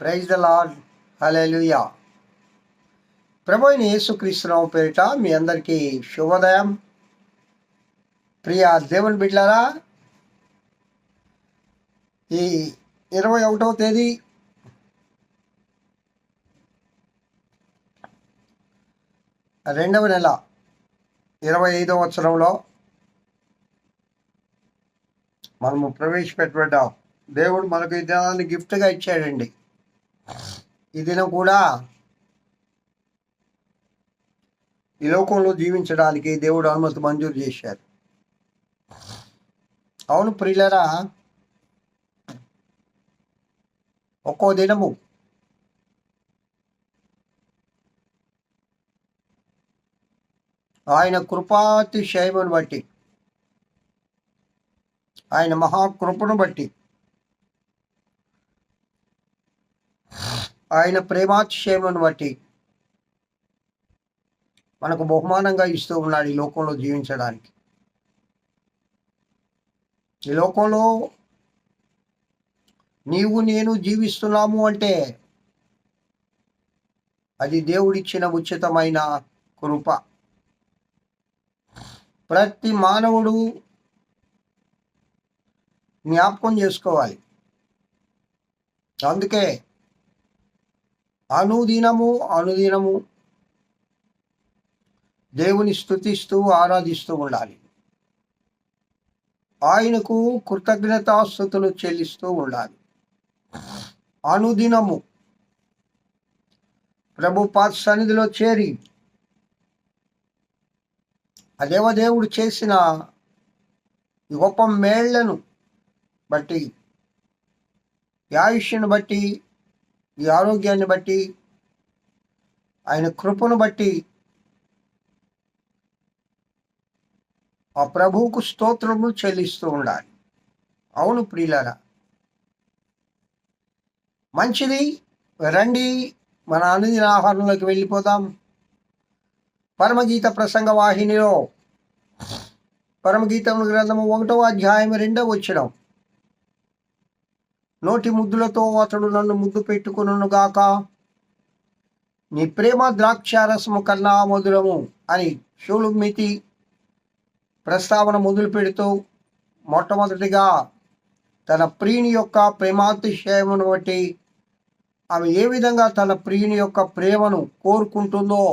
Praise the Lord hallelujah ప్రభు అయిన యేసుక్రీస్తునామ పేరిట మీ అందరికీ శుభోదయం. ప్రియ దేవుని బిడ్డారా ఈ ఇరవై ఒకటవ తేదీ రెండవ నెల ఇరవై ఐదవ సంవత్సరంలో మనము ప్రవేశపెట్టబడ్డాం దేవుడు మనకు ఈ దినాన్ని గిఫ్ట్గా ఇచ్చాడండి. ఈ దినం కూడా ఈ లోకంలో జీవించడానికి దేవుడు అనుమతి మంజూరు చేశారు. అవును ప్రియులరా ఒక్కో దినము ఆయన కృపాతిశయమును బట్టి ఆయన మహాకృపను బట్టి ఆయన ప్రేమాతిశయమును బట్టి మనకు బహుమానంగా ఇస్తూ ఉన్నాడు ఈ లోకంలో జీవించడానికి. ఈ లోకంలో నీవు నేను జీవిస్తున్నాము అంటే అది దేవుడిచ్చిన ఉచితమైన కృప. ప్రతి మానవుడు జ్ఞాపకం చేసుకోవాలి. అందుకే అనుదినము అనుదినము. దేవుని స్థుతిస్తూ ఆరాధిస్తూ ఉండాలి. ఆయనకు కృతజ్ఞతాస్థుతులు చెల్లిస్తూ ఉండాలి. అనుదినము. ప్రభు పాత సన్నిధిలో చేరి ఆ దేవదేవుడు చేసిన గొప్ప మేళ్ళను బట్టి యాయుష్యను బట్టి ఈ ఆరోగ్యాన్ని బట్టి ఆయన కృపను బట్టి ఆ ప్రభువుకు స్తోత్రము చెల్లిస్తూ ఉండాలి. అవును ప్రియుల మంచిది. రండి మన అనుదిన ఆహారంలోకి వెళ్ళిపోదాం. పరమగీత ప్రసంగ వాహినిలో పరమగీతం గ్రంథము ఒకటో అధ్యాయం రెండో వచ్చినాం నోటి ముద్దులతో అతడు నన్ను ముద్దు పెట్టుకును గాక. నీ ప్రేమ ద్రాక్షారసము కన్నా మధురము అని షూలుమితి ప్రస్తావన మొదలు పెడుతూ మొట్టమొదటిగా తన ప్రియుని యొక్క ప్రేమాతిశయమును బట్టి ఆమె ఏ విధంగా తన ప్రియుని యొక్క ప్రేమను కోరుకుంటుందో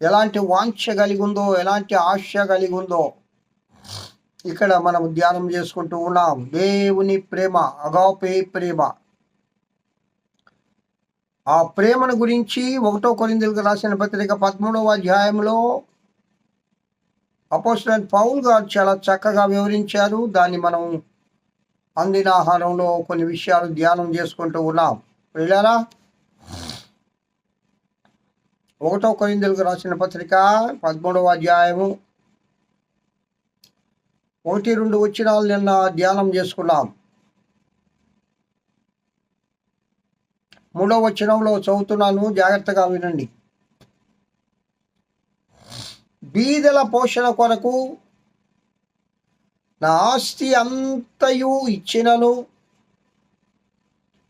ఎలాంటి వాంఛ కలిగి ఉందో ఎలాంటి ఆశ కలిగి ఉందో ఇక్కడ మనం ధ్యానం చేసుకుంటూ ఉన్నాం. దేవుని ప్రేమ అగాపే ప్రేమ. ఆ ప్రేమను గురించి ఒకటో కొరిందులకు రాసిన పత్రిక పదమూడవ అధ్యాయంలో అపోస్టల్ పౌల్ గారు చాలా చక్కగా వివరించారు. దాన్ని మనం అందిన ఆహారంలో కొన్ని విషయాలు ధ్యానం చేసుకుంటూ ఉన్నాం. వెళ్ళారా ఒకటో కొరిందులకు రాసిన పత్రిక పదమూడవ అధ్యాయము ఒకటి రెండు వచ్చినాలు నిన్న ధ్యానం చేసుకున్నాం. మూడో వచనంలో చదువుతున్నాను జాగ్రత్తగా వినండి. బీదల పోషణ కొరకు నా ఆస్తి అంతయు ఇచ్చినను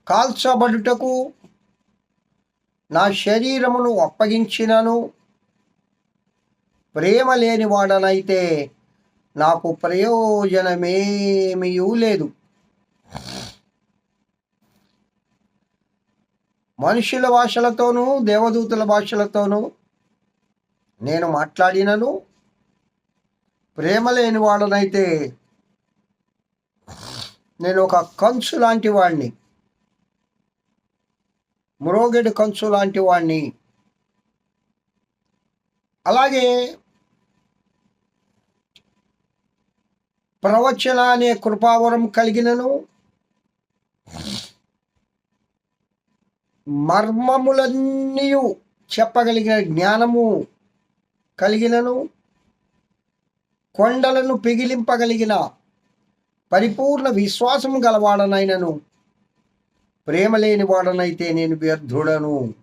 కాల్చబడుటకు నా శరీరమును అప్పగించినను ప్రేమ లేని వాడనైతే నాకు ప్రయోజనమేమీ లేదు. మనుషుల భాషలతోనూ దేవదూతుల భాషలతోనూ నేను మాట్లాడినను. ప్రేమ లేని వాడనైతే నేను ఒక కంచు లాంటి వాడిని మురోగెడు కంచు లాంటి వాడిని అలాగే ప్రవచన అనే కృపావరం కలిగినను. మర్మములన్నీ చెప్పగలిగిన జ్ఞానము కలిగినను. కొండలను పిగిలింపగలిగిన పరిపూర్ణ విశ్వాసము గలవాడనైనను. ప్రేమ లేని వాడనైతే నేను వ్యర్థుడను.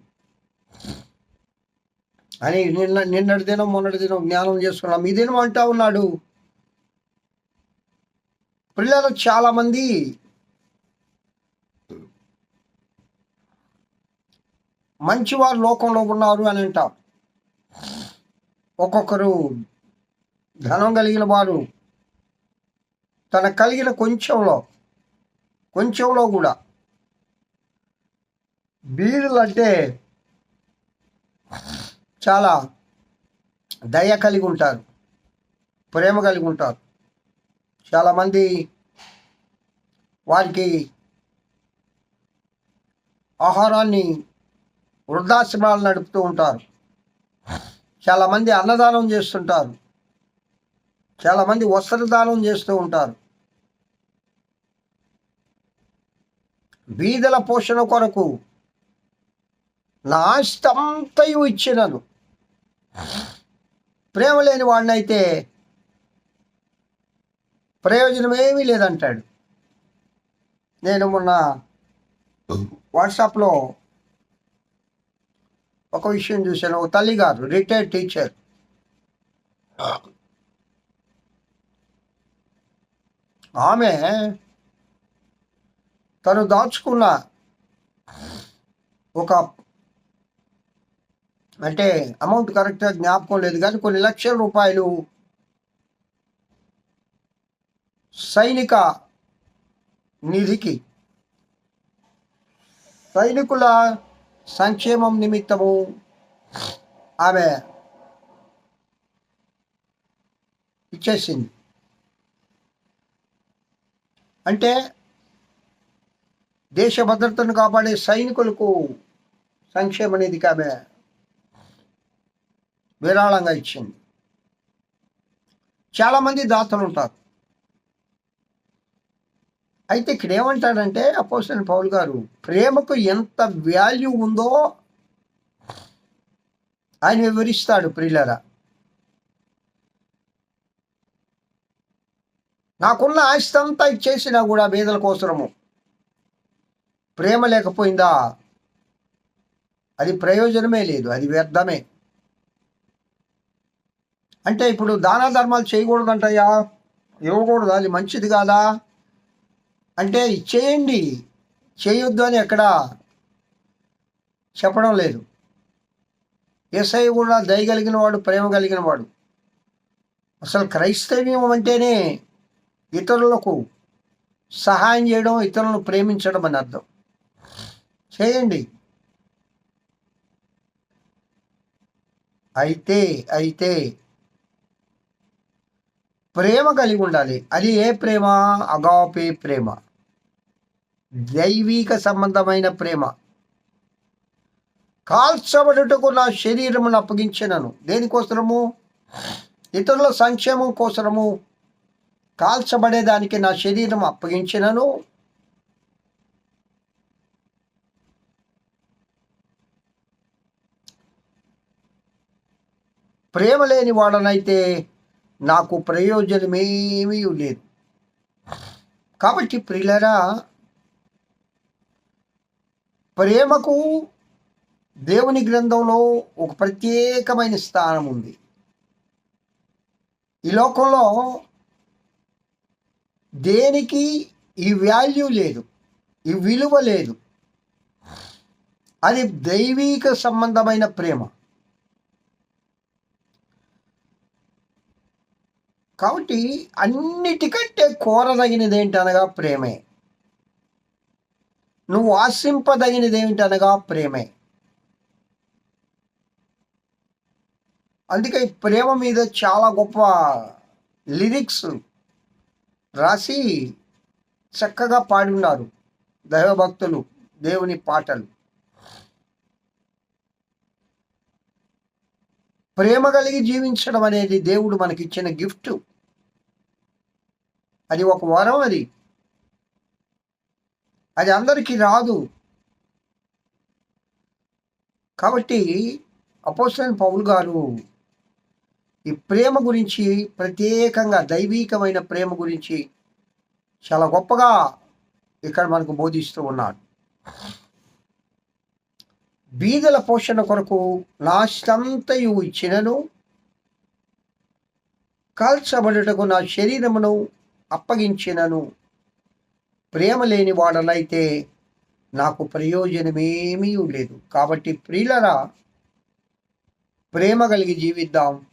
అని నిన్న నిన్నటి దినం మొన్నటి దినం జ్ఞానం చేసుకున్నాం ఈ దినం అంటా ఉన్నాడు పిల్లలు చాలామంది మంచివారు లోకంలో ఉన్నారు అని అంటారు ఒక్కొక్కరు ధనం కలిగిన వారు తన కలిగిన కొంచెంలో కొంచెంలో కూడా. బీరులు అంటే చాలా దయ కలిగి ఉంటారు ప్రేమ కలిగి ఉంటారు. చాలామంది వారికి ఆహారాన్ని వృద్ధాశ్రమాలు నడుపుతూ ఉంటారు. చాలామంది అన్నదానం చేస్తుంటారు. చాలామంది వస్త్రదానం చేస్తూ ఉంటారు. బీదల పోషణ కొరకు నా ఆస్తి అంతయు ఇచ్చినను. ప్రేమ లేని వాడినైతే ప్రయోజనం ఏమీ లేదంటాడు. నేను మొన్న వాట్సాప్లో ఒక విషయం చూశాను. ఒక తల్లి గారు రిటైర్డ్ టీచర్. ఆమె తను దాచుకున్న ఒక అంటే అమౌంట్ కరెక్ట్గా జ్ఞాపకం లేదు. కానీ కొన్ని లక్షల రూపాయలు సైనిక నిధికి. సైనికుల సంక్షేమం నిమిత్తము ఆమె ఇచ్చేసింది. అంటే దేశ భద్రతను కాపాడే సైనికులకు సంక్షేమ నిధికి ఆమె విరాళంగా ఇచ్చింది. చాలామంది దాతలు ఉంటారు. అయితే ఇక్కడ ఏమంటాడంటే అపోసిన పౌల్ గారు ప్రేమకు ఎంత వాల్యూ ఉందో ఆయన వివరిస్తాడు ప్రియులరా. నాకున్న ఆస్తంతా ఇచ్చేసినా కూడా బీదల కోసరము. ప్రేమ లేకపోయిందా? అది ప్రయోజనమే లేదు అది వ్యర్థమే. అంటే ఇప్పుడు దాన ధర్మాలు చేయకూడదంటయ్యా ఇవ్వకూడదు? అది మంచిది కాదా? అంటే చేయండి చేయొద్దు అని ఎక్కడ చెప్పడం లేదు. ఎస్ఐ కూడా దయగలిగిన వాడు ప్రేమ కలిగిన వాడు. అసలు క్రైస్తవ్యం అంటేనే ఇతరులకు సహాయం చేయడం ఇతరులను ప్రేమించడం అని అర్థం. చేయండి. అయితే అయితే ప్రేమ కలిగి ఉండాలి. అది ఏ ప్రేమ? అగాపే ప్రేమ. దైవిక సంబంధమైన ప్రేమ. కాల్చబడుటకు నా శరీరమును అప్పగించినను. దేనికోసరము? ఇతరుల సంక్షేమం కోసరము. కాల్చబడేదానికి నా శరీరం అప్పగించినను. ప్రేమ లేని వాడనైతే నాకు ప్రయోజనమేమీ లేదు. కాబట్టి ప్రిలరా ప్రేమకు దేవుని గ్రంథంలో ఒక ప్రత్యేకమైన స్థానం ఉంది. ఈ లోకంలో దేనికి ఈ వాల్యూ లేదు ఈ విలువ లేదు. అది దైవిక సంబంధమైన ప్రేమ. కాబట్టి అన్నిటికంటే కోరదగినది ఏంటనగా ప్రేమే. నువ్వు ఆశింపదగినది ఏమిటనగా ప్రేమే. అందుకే ప్రేమ మీద చాలా గొప్ప లిరిక్స్ రాసి చక్కగా పాడి ఉన్నారు దైవభక్తులు దేవుని పాటలు. ప్రేమ కలిగి జీవించడం అనేది దేవుడు మనకిచ్చిన గిఫ్ట్. అది ఒక వరం అది. అది అందరికీ రాదు. కాబట్టి అపోసన్ పౌల్ గారు ఈ ప్రేమ గురించి ప్రత్యేకంగా దైవీకమైన ప్రేమ గురించి చాలా గొప్పగా ఇక్కడ మనకు బోధిస్తూ ఉన్నాడు బీదల పోషణ కొరకు నాష్టంతయు ఇచ్చినను కాల్చబడుటకు నా శరీరమును అప్పగించినను. ప్రేమ లేని వాడనైతే నాకు ప్రయోజనమేమీ లేదు. కాబట్టి ప్రియులరా ప్రేమ కలిగి జీవిద్దాం.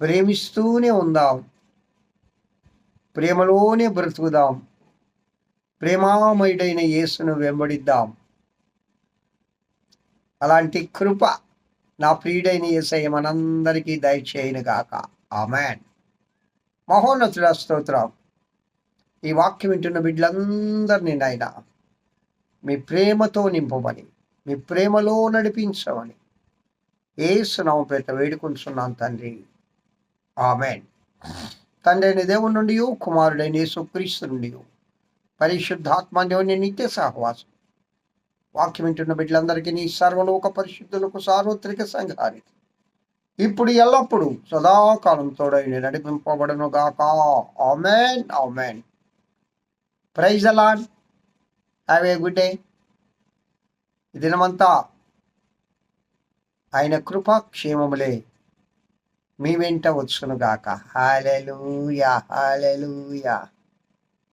ప్రేమిస్తూనే ఉందాం. ప్రేమలోనే బ్రతుకుదాం. ప్రేమామయుడైన యేసును వెంబడిద్దాం. అలాంటి కృప నా ప్రియుడైన యేసయ్య మనందరికీ దయచేయను గాక ఆమెన్. మహోన్నతుడ స్తోత్రం ఈ వాక్యం వింటున్న బిడ్డలందరినీ నాయన మీ ప్రేమతో నింపమని మీ ప్రేమలో నడిపించమని ఏసునామ పేట వేడుకుంటున్నాను తండ్రి. ఆమెన్. తండ్రి అయిన దేవుని నుండి కుమారుడైన యేసు నుండి పరిశుద్ధాత్మ దేవుని నిత్య సహవాసం. వాక్యం వింటున్న బిడ్డలందరికీ నీ సర్వలోక పరిశుద్ధులకు సార్వత్రిక సంఘానికి ఇప్పుడు ఎల్లప్పుడు సదాకాలం తోడైన నడిపింపబడను గాక ఆమెన్. ఆమెన్ ప్రైజ్ అలాన్ హ్యావ్ ఏ గుడ్ డే దినమంతా ఆయన కృపాక్షేమములే మీ వెంట వచ్చును గాక హాలెలుయా హాలెలుయా